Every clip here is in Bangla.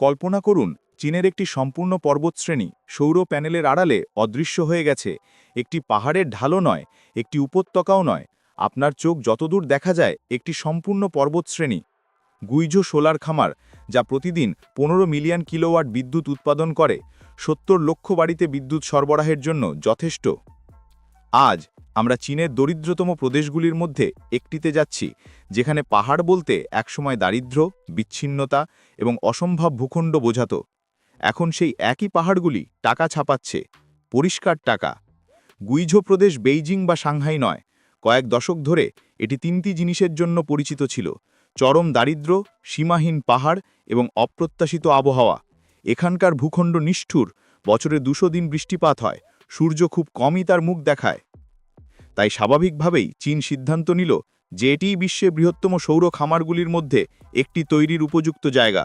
কল্পনা করুন, চীনের একটি সম্পূর্ণ পর্বতশ্রেণী সৌর প্যানেলের আড়ালে অদৃশ্য হয়ে গেছে। একটি পাহাড়ের ঢালও নয়, একটি উপত্যকাও নয়। আপনার চোখ যতদূর দেখা যায়, একটি সম্পূর্ণ পর্বতশ্রেণী। গুইজো সোলার খামার, যা প্রতিদিন পনেরো মিলিয়ন কিলোওয়াট বিদ্যুৎ উৎপাদন করে, সত্তর লক্ষ বাড়িতে বিদ্যুৎ সরবরাহের জন্য যথেষ্ট। আজ আমরা চীনের দরিদ্রতম প্রদেশগুলির মধ্যে একটিতে যাচ্ছি, যেখানে পাহাড় বলতে একসময় দারিদ্র্য, বিচ্ছিন্নতা এবং অসম্ভব ভূখণ্ড বোঝাত। এখন সেই একই পাহাড়গুলি টাকা ছাপাচ্ছে, পরিষ্কার টাকা। গুইঝো প্রদেশ বেইজিং বা সাংহাই নয়, কয়েক দশক ধরে এটি তিনটি জিনিসের জন্য পরিচিত ছিল, চরম দারিদ্র্য, সীমাহীন পাহাড় এবং অপ্রত্যাশিত আবহাওয়া। এখানকার ভূখণ্ড নিষ্ঠুর, বছরে দুশো দিন বৃষ্টিপাত হয়, সূর্য খুব কমই তার মুখ দেখায়। তাই স্বাভাবিকভাবেই চীন সিদ্ধান্ত নিল যে এটিই বিশ্বে বৃহত্তম সৌর খামারগুলির মধ্যে একটি তৈরির উপযুক্ত জায়গা।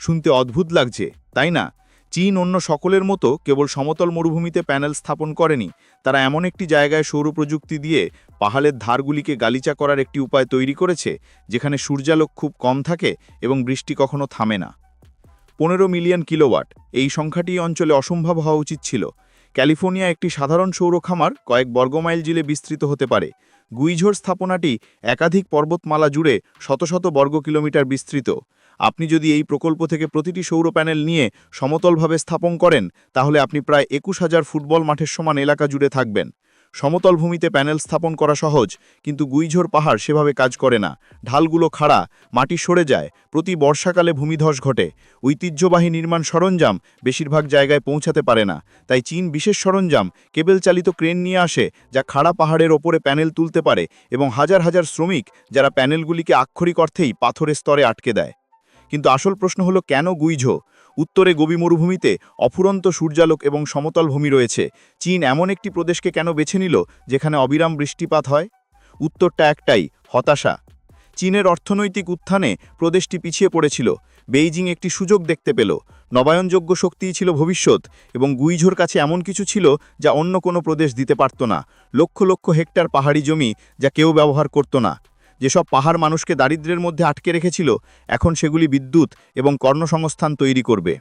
শুনতে অদ্ভুত লাগছে, তাই না? চীন অন্য সকলের মতো কেবল সমতল মরুভূমিতে প্যানেল স্থাপন করেনি, তারা এমন একটি জায়গায় সৌর প্রযুক্তি দিয়ে পাহাড়ের ধারগুলিকে গালিচা করার একটি উপায় তৈরি করেছে, যেখানে সূর্যালোক খুব কম থাকে এবং বৃষ্টি কখনো থামে না। পনেরো মিলিয়ন কিলোওয়াট, এই সংখ্যাটি অঞ্চলে অসম্ভব হওয়া উচিত ছিল। ক্যালিফোর্নিয়া একটি সাধারণ সৌর খামার কয়েক বর্গমাইল জিলে বিস্তৃত হতে পারে। গুইঝোর স্থাপনাটি একাধিক পর্বতমালা জুড়ে শত শত বর্গ কিলোমিটার বিস্তৃত। আপনি যদি এই প্রকল্প থেকে প্রতিটি সৌর প্যানেল নিয়ে সমতলভাবে স্থাপন করেন, তাহলে আপনি প্রায় একুশ হাজার ফুটবল মাঠের সমান এলাকা জুড়ে থাকবেন। সমতল ভূমিতে প্যানেল স্থাপন করা সহজ, কিন্তু গুইঝোর পাহাড় সেভাবে কাজ করে না। ঢালগুলো খাড়া, মাটি সরে যায়, প্রতি বর্ষাকালে ভূমিধস ঘটে। ঐতিহ্যবাহী নির্মাণ সরঞ্জাম বেশিরভাগ জায়গায় পৌঁছাতে পারে না, তাই চীন বিশেষ সরঞ্জাম কেবেল চালিত ক্রেন নিয়ে আসে, যা খাড়া পাহাড়ের ওপরে প্যানেল তুলতে পারে এবং হাজার হাজার শ্রমিক যারা প্যানেলগুলিকে আক্ষরিক অর্থেই পাথরের স্তরে আটকে দেয়। কিন্তু আসল প্রশ্ন হলো, কেন গুইঝো? উত্তরে গবি মরুভূমিতে অফুরন্ত সূর্যালোক এবং সমতল ভূমি রয়েছে। চীন এমন একটি প্রদেশকে কেন বেছে নিল যেখানে অবিরাম বৃষ্টিপাত হয়? উত্তরটা একটাই, হতাশা। চীনের অর্থনৈতিক উত্থানে প্রদেশটি পিছিয়ে পড়েছিল। বেইজিং একটি সুযোগ দেখতে পেল। নবায়নযোগ্য শক্তিই ছিল ভবিষ্যৎ এবং গুইঝোর কাছে এমন কিছু ছিল যা অন্য কোনো প্রদেশ দিতে পারত না। লক্ষ লক্ষ হেক্টর পাহাড়ি জমি যা কেউ ব্যবহার করত না। যেসব পাহাড় মানুষকে দারিদ্র্যের মধ্যে আটকে রেখেছিল এখন সেগুলি বিদ্যুৎ এবং কর্মসংস্থান তৈরি করবে।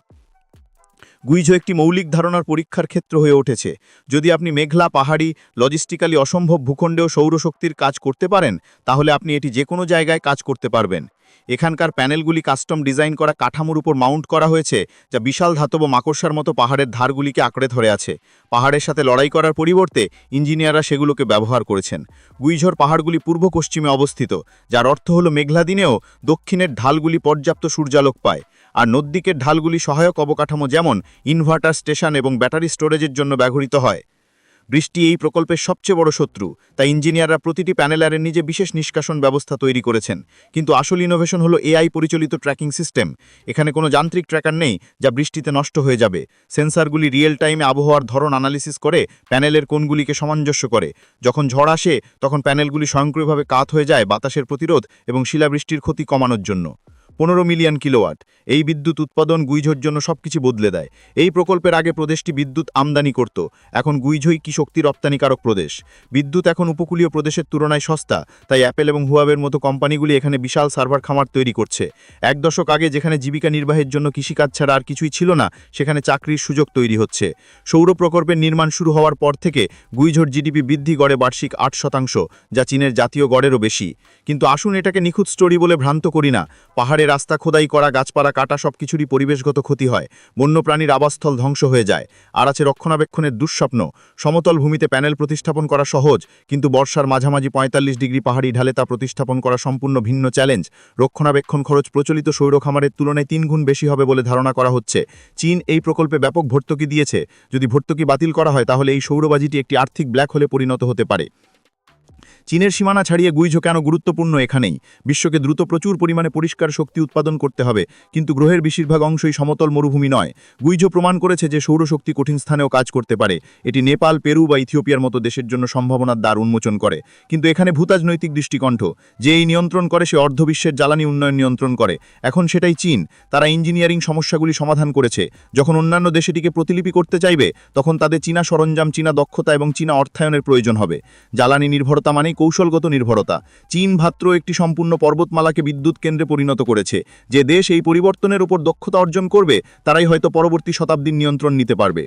গুইঝো একটি মৌলিক ধারণার পরীক্ষার ক্ষেত্র হয়ে উঠেছে। যদি আপনি মেঘলা, পাহাড়ি লজিস্টিক্যালি অসম্ভব ভূখণ্ডেও সৌরশক্তির কাজ করতে পারেন, তাহলে আপনি এটি যে কোনো জায়গায় কাজ করতে পারবেন। এখানকার প্যানেলগুলি কাস্টম ডিজাইন করা কাঠামোর উপর মাউন্ট করা হয়েছে, যা বিশাল ধাতব মাকড়সার মতো পাহাড়ের ধারগুলিকে আঁকড়ে ধরে আছে। পাহাড়ের সাথে লড়াই করার পরিবর্তে ইঞ্জিনিয়াররা সেগুলোকে ব্যবহার করেছেন। গুইঝর পাহাড়গুলি পূর্ব পশ্চিমে অবস্থিত, যার অর্থ হল মেঘলা দিনেও দক্ষিণের ঢালগুলি পর্যাপ্ত সূর্যালোক পায়। আর নদ্দিকের ঢালগুলি সহায়ক অবকাঠামো যেমন ইনভার্টার স্টেশন এবং ব্যাটারি স্টোরেজের জন্য ব্যবহৃত হয়। বৃষ্টি এই প্রকল্পের সবচেয়ে বড় শত্রু, তাই ইঞ্জিনিয়াররা প্রতিটি প্যানেলারের নিজে বিশেষ নিষ্কাশন ব্যবস্থা তৈরি করেছেন। কিন্তু আসল ইনোভেশন হলো এআই পরিচালিত ট্র্যাকিং সিস্টেম এখানে কোনো যান্ত্রিক ট্র্যাকার নেই যা বৃষ্টিতে নষ্ট হয়ে যাবে। সেন্সারগুলি রিয়েল টাইমে আবহাওয়ার ধরন অ্যানালিসিস করে, প্যানেলের কোণগুলিকে সামঞ্জস্য করে। যখন ঝড় আসে, তখন প্যানেলগুলি স্বয়ংক্রিয়ভাবে কাত হয়ে যায় বাতাসের প্রতিরোধ এবং শিলাবৃষ্টির ক্ষতি কমানোর জন্য। পনেরো মিলিয়ন কিলোওয়াট। এই বিদ্যুৎ উৎপাদন গুইঝোর জন্য সবকিছু বদলে দেয়। এই প্রকল্পের আগে প্রদেশটি বিদ্যুৎ আমদানি করত। এখন গুইঝোই কি শক্তি রপ্তানিকারক প্রদেশ? বিদ্যুৎ এখন উপকূলীয় প্রদেশের তুলনায় সস্তা, তাই অ্যাপেল এবং হুয়াবের মতো কোম্পানিগুলি এখানে বিশাল সার্ভার খামার তৈরি করছে। এক দশক আগে যেখানে জীবিকা নির্বাহের জন্য কৃষিকাজ ছাড়া আর কিছুই ছিল না, সেখানে চাকরির সুযোগ তৈরি হচ্ছে। সৌর প্রকল্পের নির্মাণ শুরু হওয়ার পর থেকে গুইঝোর জিডিপি বৃদ্ধি গড়ে বার্ষিক আট শতাংশ, যা চীনের জাতীয় গড়েরও বেশি। কিন্তু আসুন এটাকে নিখুঁত স্টোরি বলে ভ্রান্ত করি না। পাহাড়ে রাস্তা খোদাই করা, গাছপালা কাটা সব কিছুরই পরিবেশগত ক্ষতি হয়। বন্যপ্রাণীর আবাসস্থল ধ্বংস হয়ে যায়। আর আছে রক্ষণাবেক্ষণের দুঃস্বপ্ন। সমতল ভূমিতে প্যানেল প্রতিস্থাপন করা সহজ, কিন্তু বর্ষার মাঝামাঝি পঁয়তাল্লিশ ডিগ্রি পাহাড়ি ঢালে তা প্রতিস্থাপন করা সম্পূর্ণ ভিন্ন চ্যালেঞ্জ। রক্ষণাবেক্ষণ খরচ প্রচলিত সৌর খামারের তুলনায় তিন গুণ বেশি হবে বলে ধারণা করা হচ্ছে। চীন এই প্রকল্পে ব্যাপক ভর্তুকি দিয়েছে। যদি ভর্তুকি বাতিল করা হয়, তাহলে এই সৌরবাজিটি একটি আর্থিক ব্ল্যাক হলে পরিণত হতে পারে। চীনের সীমানা ছাড়িয়ে গুইঝো কেন গুরুত্বপূর্ণ এখানেই? বিশ্বকে দ্রুত প্রচুর পরিমাণে পরিষ্কার শক্তি উৎপাদন করতে হবে, কিন্তু গ্রহের বেশিরভাগ অংশই সমতল মরুভূমি নয়। গুইঝো প্রমাণ করেছে যে সৌরশক্তি কঠিন স্থানেও কাজ করতে পারে। এটি নেপাল, পেরু বা ইথিওপিয়ার মতো দেশের জন্য সম্ভাবনার দ্বার উন্মোচন করে। কিন্তু এখানে ভূতাজনৈতিক দৃষ্টিকণ্ঠ। যে এই নিয়ন্ত্রণ করে, সে অর্ধবিশ্বের জ্বালানি উন্নয়ন নিয়ন্ত্রণ করে। এখন সেটাই চীন। তারা ইঞ্জিনিয়ারিং সমস্যাগুলি সমাধান করেছে। যখন অন্যান্য দেশ এটিকে প্রতিলিপি করতে চাইবে, তখন তাদের চীনা সরঞ্জাম, চীনা দক্ষতা এবং চীনা অর্থায়নের প্রয়োজন হবে। জ্বালানি নির্ভরতা মানেই কৌশলগত নির্ভরতা। চীন ভাত্র একটি সম্পূর্ণ পর্বতমালাকে বিদ্যুৎ কেন্দ্রে পরিণত করেছে। যে দেশ এই পরিবর্তনের উপর দক্ষতা অর্জন করবে, তারাই হয়তো পরবর্তী শতাব্দীর নিয়ন্ত্রণ নিতে পারবে।